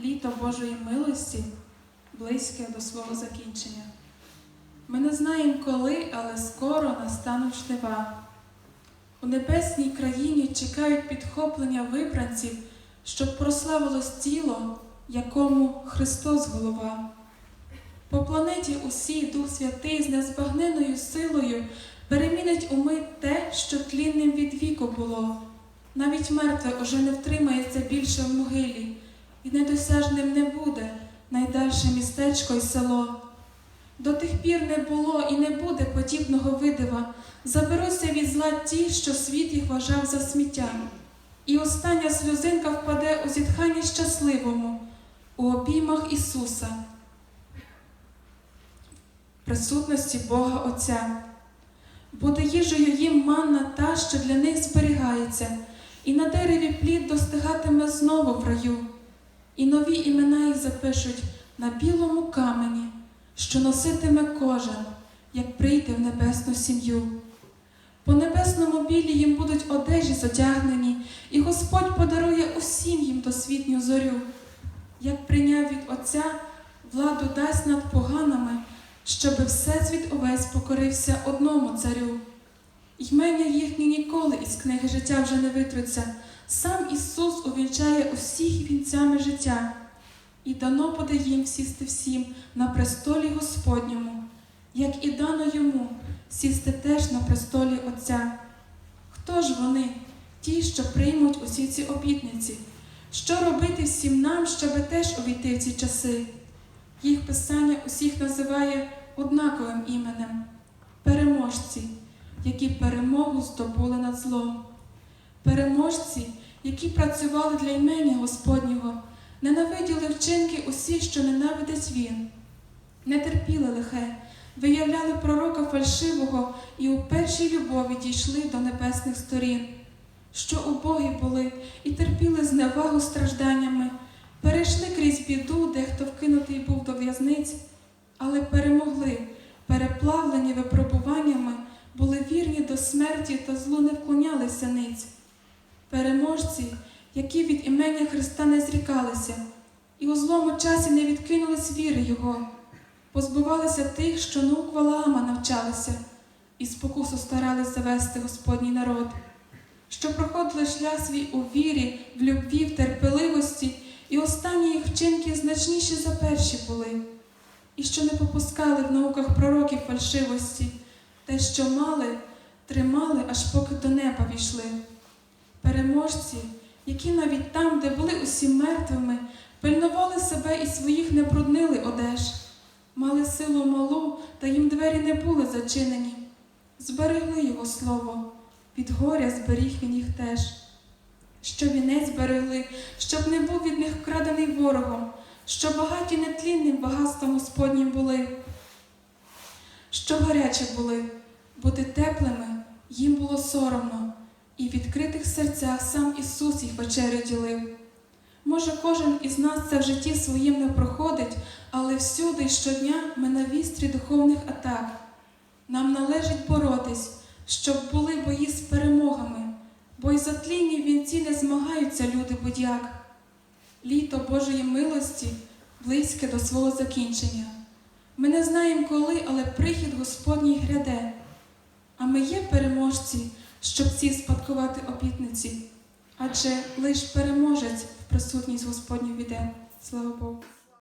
літо Божої милості близьке до свого закінчення. Ми не знаємо коли, але скоро настануть жнива. У небесній країні чекають підхоплення вибранців, щоб прославилось тіло, якому Христос голова. По планеті усій Дух Святий з незбагненною силою перемінить умить те, що тлінним від віку було. Навіть мертве уже не втримається більше в могилі, і недосяжним не буде найдальше містечко й село. До тих пір не було і не буде подібного видива, заберуться від зла ті, що світ їх вважав за сміття. І остання сльозинка впаде у зітханні щасливому, у обіймах Ісуса, в присутності Бога Отця. Буде їжею їм манна та, що для них зберігається, і на дереві плід достигатиме знову в раю, і нові імена їх запишуть на білому камені, що носитиме кожен, як прийде в небесну сім'ю. По небесному білі їм будуть одежі зодягнені, і Господь подарує усім їм досвітню зорю. Як прийняв від Отця, владу дасть над поганими, щоби всесвіт увесь покорився одному царю. Ймення їхні ніколи із книги життя вже не витруться. Сам Ісус увінчає усіх вінцями життя, і дано буде їм сісти всім на престолі Господньому, як і дано йому сісти теж на престолі Отця. Хто ж вони, ті, що приймуть усі ці обітниці? Що робити всім нам, щоби теж увійти в ці часи? Їх писання усіх називає однаковим іменем переможці, які перемогу здобули над злом. Переможці, які працювали для імені Господнього, ненавиділи вчинки усі, що ненавидить він, не терпіли лихе, виявляли пророка фальшивого і у першій любові дійшли до небесних сторін, що убогі були і терпіли зневагу стражданнями, перейшли крізь біду, дехто вкинутий був до в'язниць, але перемогли, переплавлені випробуваннями, були вірні до смерті та злу не вклонялися ниць. Переможці, які від імення Христа не зрікалися, і у злому часі не відкинулись віри Його, позбувалися тих, що наук Валаама навчалися, і спокусу старались завести Господній народ, що проходили шлях свій у вірі, в любві, в терпеливості, і останні їх вчинки значніші за перші були, і що не попускали в науках пророків фальшивості, те, що мали, тримали, аж поки до неба війшли. Переможці, які навіть там, де були усі мертвими, пильнували себе і своїх не бруднили одеж, мали силу малу, та їм двері не були зачинені, зберегли його слово, від горя зберіг він їх теж. Що вінець берегли, щоб не був від них вкрадений ворогом, що багаті нетлінним багатством Господнім були, що гарячі були, бути теплими їм було соромно, і в відкритих серцях сам Ісус їх вечерю ділив. Може, кожен із нас це в житті своїм не проходить, але всюди щодня ми на вістрі духовних атак. Нам належить боротись, щоб були бої з перемогами, бо й за тлінні вінці не змагаються люди будяк. Літо Божої милості близьке до свого закінчення. Ми не знаємо коли, але прихід Господній гряде. А ми є переможці, щоб ці спадкувати обітниці, адже лиш переможець в присутність Господню віде. Слава Богу.